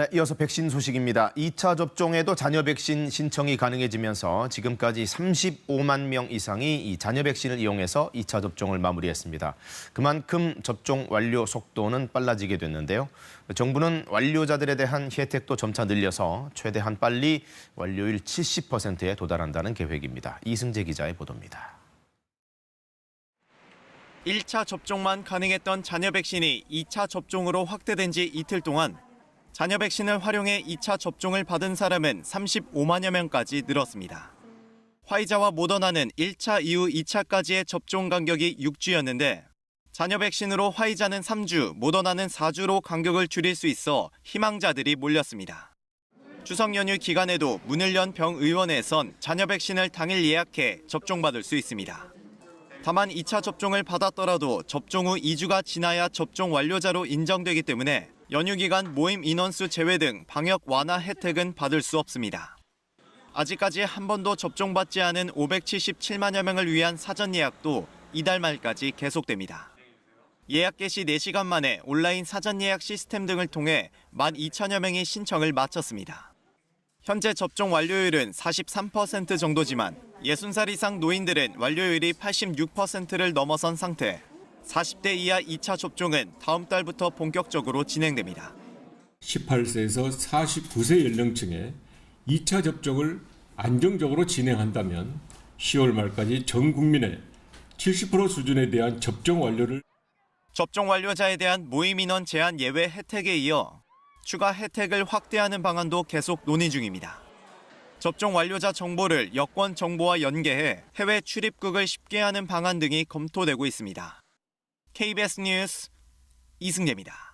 네, 이어서 백신 소식입니다. 2차 접종에도 자녀 백신 신청이 가능해지면서 지금까지 35만 명 이상이 이 자녀 백신을 이용해서 2차 접종을 마무리했습니다. 그만큼 접종 완료 속도는 빨라지게 됐는데요. 정부는 완료자들에 대한 혜택도 점차 늘려서 최대한 빨리 완료율 70%에 도달한다는 계획입니다. 이승재 기자의 보도입니다. 1차 접종만 가능했던 자녀 백신이 2차 접종으로 확대된 지 이틀 동안 자녀 백신을 활용해 2차 접종을 받은 사람은 35만여 명까지 늘었습니다. 화이자와 모더나는 1차 이후 2차까지의 접종 간격이 6주였는데 자녀 백신으로 화이자는 3주, 모더나는 4주로 간격을 줄일 수 있어 희망자들이 몰렸습니다. 추석 연휴 기간에도 문을 연 병의원에선 자녀 백신을 당일 예약해 접종받을 수 있습니다. 다만 2차 접종을 받았더라도 접종 후 2주가 지나야 접종 완료자로 인정되기 때문에 연휴 기간 모임 인원수 제외 등 방역 완화 혜택은 받을 수 없습니다. 아직까지 한 번도 접종받지 않은 577만여 명을 위한 사전 예약도 이달 말까지 계속됩니다. 예약 개시 4시간 만에 온라인 사전 예약 시스템 등을 통해 12,000여 명이 신청을 마쳤습니다. 현재 접종 완료율은 43% 정도지만 60살 이상 노인들은 완료율이 86%를 넘어선 상태. 40대 이하 2차 접종은 다음 달부터 본격적으로 진행됩니다. 18세에서 49세 연령층에 2차 접종을 안정적으로 진행한다면 10월 말까지 전 국민의 70% 수준에 대한 접종 완료를 접종 완료자에 대한 모임 인원 제한 예외 혜택에 이어 추가 혜택을 확대하는 방안도 계속 논의 중입니다. 접종 완료자 정보를 여권 정보와 연계해 해외 출입국을 쉽게 하는 방안 등이 검토되고 있습니다. KBS 뉴스 이승재입니다.